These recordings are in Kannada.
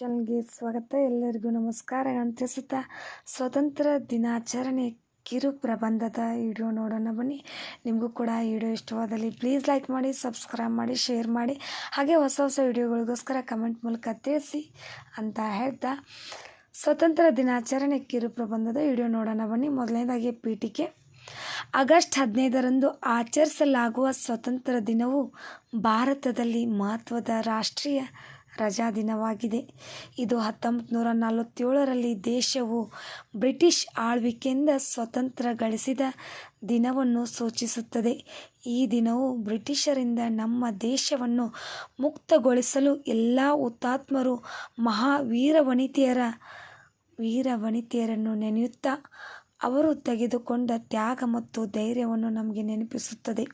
ಚಾನಲ್ಗೆ ಸ್ವಾಗತ. ಎಲ್ಲರಿಗೂ ನಮಸ್ಕಾರಗಳನ್ನು ತಿಳಿಸುತ್ತಾ ಸ್ವತಂತ್ರ ದಿನಾಚರಣೆ ಕಿರು ಪ್ರಬಂಧದ ವಿಡಿಯೋ ನೋಡೋಣ ಬನ್ನಿ. ನಿಮಗೂ ಕೂಡ ಈ ವಿಡಿಯೋ ಇಷ್ಟವಾದಲ್ಲಿ ಪ್ಲೀಸ್ ಲೈಕ್ ಮಾಡಿ ಸಬ್ಸ್ಕ್ರೈಬ್ ಮಾಡಿ ಶೇರ್ ಮಾಡಿ, ಹಾಗೆ ಹೊಸ ಹೊಸ ವಿಡಿಯೋಗಳಿಗೋಸ್ಕರ ಕಮೆಂಟ್ ಮೂಲಕ ತಿಳಿಸಿ ಅಂತ ಹೇಳ್ತಾ. ಸ್ವತಂತ್ರ ದಿನಾಚರಣೆ ಕಿರು ಪ್ರಬಂಧದ ವಿಡಿಯೋ ನೋಡೋಣ ಬನ್ನಿ. ಮೊದಲನೇದಾಗಿ ಪೀಠಿಕೆ. ಆಗಸ್ಟ್ ಹದಿನೈದರಂದು ಆಚರಿಸಲಾಗುವ ಸ್ವತಂತ್ರ ದಿನವು ಭಾರತದಲ್ಲಿ ಮಹತ್ವದ ರಾಷ್ಟ್ರೀಯ ರಜಾ ದಿನವಾಗಿದೆ. ಇದು ಹತ್ತೊಂಬತ್ತು ನೂರ ನಲವತ್ತೇಳರಲ್ಲಿ ದೇಶವು ಬ್ರಿಟಿಷ್ ಆಳ್ವಿಕೆಯಿಂದ ಸ್ವತಂತ್ರ ಗಳಿಸಿದ ದಿನವನ್ನು ಸೂಚಿಸುತ್ತದೆ. ಈ ದಿನವು ಬ್ರಿಟಿಷರಿಂದ ನಮ್ಮ ದೇಶವನ್ನು ಮುಕ್ತಗೊಳಿಸಲು ಎಲ್ಲ ಹುತಾತ್ಮರು ಮಹಾವೀರ ವನಿತೆಯರ ವೀರ ವನಿತೆಯರನ್ನು ನೆನೆಯುತ್ತಾ ಅವರು ತೆಗೆದುಕೊಂಡ ತ್ಯಾಗ ಮತ್ತು ಧೈರ್ಯವನ್ನು ನಮಗೆ ನೆನಪಿಸುತ್ತದೆ.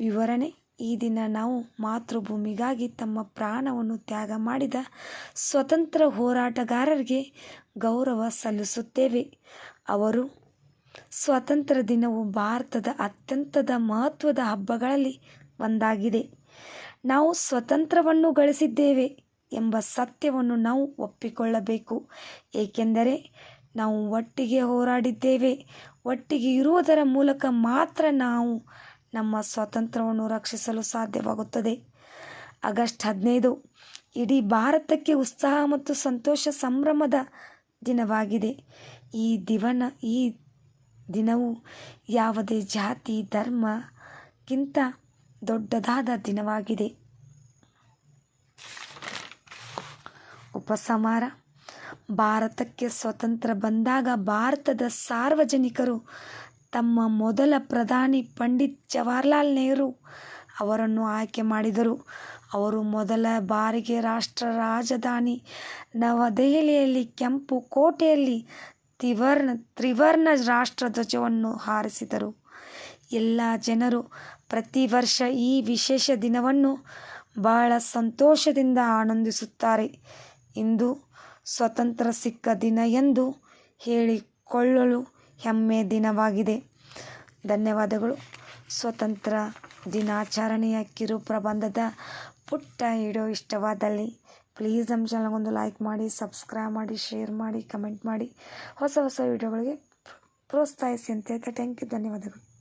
ವಿವರಣೆ ಈ ದಿನ ನಾವು ಮಾತೃಭೂಮಿಗಾಗಿ ತಮ್ಮ ಪ್ರಾಣವನ್ನು ತ್ಯಾಗ ಮಾಡಿದ ಸ್ವತಂತ್ರ ಹೋರಾಟಗಾರರಿಗೆ ಗೌರವ ಸಲ್ಲಿಸುತ್ತೇವೆ. ಅವರು ಸ್ವಾತಂತ್ರ್ಯ ದಿನವು ಭಾರತದ ಅತ್ಯಂತದ ಮಹತ್ವದ ಹಬ್ಬಗಳಲ್ಲಿ ಒಂದಾಗಿದೆ. ನಾವು ಸ್ವತಂತ್ರವನ್ನು ಗಳಿಸಿದ್ದೇವೆ ಎಂಬ ಸತ್ಯವನ್ನು ನಾವು ಒಪ್ಪಿಕೊಳ್ಳಬೇಕು. ಏಕೆಂದರೆ ನಾವು ಒಟ್ಟಿಗೆ ಹೋರಾಡಿದ್ದೇವೆ. ಒಟ್ಟಿಗೆ ಇರುವುದರ ಮೂಲಕ ಮಾತ್ರ ನಾವು ನಮ್ಮ ಸ್ವಾತಂತ್ರ್ಯವನ್ನು ರಕ್ಷಿಸಲು ಸಾಧ್ಯವಾಗುತ್ತದೆ. ಆಗಸ್ಟ್ ಹದಿನೈದು ಇಡೀ ಭಾರತಕ್ಕೆ ಉತ್ಸಾಹ ಮತ್ತು ಸಂತೋಷ ಸಂಭ್ರಮದ ದಿನವಾಗಿದೆ. ಈ ದಿವನ, ಈ ದಿನವು ಯಾವುದೇ ಜಾತಿ, ಧರ್ಮಕ್ಕಿಂತ ದೊಡ್ಡದಾದ ದಿನವಾಗಿದೆ. ಉಪಸಮಾರ ಭಾರತಕ್ಕೆ ಸ್ವತಂತ್ರ ಬಂದಾಗ ಭಾರತದ ಸಾರ್ವಜನಿಕರು ತಮ್ಮ ಮೊದಲ ಪ್ರಧಾನಿ ಪಂಡಿತ್ ಜವಾಹರ್ಲಾಲ್ ನೆಹರು ಅವರನ್ನು ಆಯ್ಕೆ ಮಾಡಿದರು. ಅವರು ಮೊದಲ ಬಾರಿಗೆ ರಾಷ್ಟ್ರ ರಾಜಧಾನಿ ನವದೆಹಲಿಯಲ್ಲಿ ಕೆಂಪು ಕೋಟೆಯಲ್ಲಿ ತ್ರಿವರ್ಣ ತ್ರಿವರ್ಣ ರಾಷ್ಟ್ರಧ್ವಜವನ್ನು ಹಾರಿಸಿದರು. ಎಲ್ಲ ಜನರು ಪ್ರತಿ ವರ್ಷ ಈ ವಿಶೇಷ ದಿನವನ್ನು ಬಹಳ ಸಂತೋಷದಿಂದ ಆನಂದಿಸುತ್ತಾರೆ. ಇಂದು ಸ್ವತಂತ್ರ ಸಿಕ್ಕ ದಿನ ಎಂದು ಹೇಳಿಕೊಳ್ಳಲು ಹೆಮ್ಮೆ ದಿನವಾಗಿದೆ. ಧನ್ಯವಾದಗಳು. ಸ್ವತಂತ್ರ ದಿನಾಚರಣೆಯ ಕಿರು ಪ್ರಬಂಧದ ಪುಟ್ಟ ವಿಡಿಯೋ ಇಷ್ಟವಾದಲ್ಲಿ ಪ್ಲೀಸ್ ನಮ್ಮ ಚಾನಲ್ಗೊಂದು ಲೈಕ್ ಮಾಡಿ ಸಬ್ಸ್ಕ್ರೈಬ್ ಮಾಡಿ ಶೇರ್ ಮಾಡಿ ಕಮೆಂಟ್ ಮಾಡಿ. ಹೊಸ ಹೊಸ ವಿಡಿಯೋಗಳಿಗೆ ಪ್ರೋತ್ಸಾಹಿಸಿ ಅಂತ ಹೇಳ್ತಾ ಥ್ಯಾಂಕ್ ಯು ಧನ್ಯವಾದಗಳು.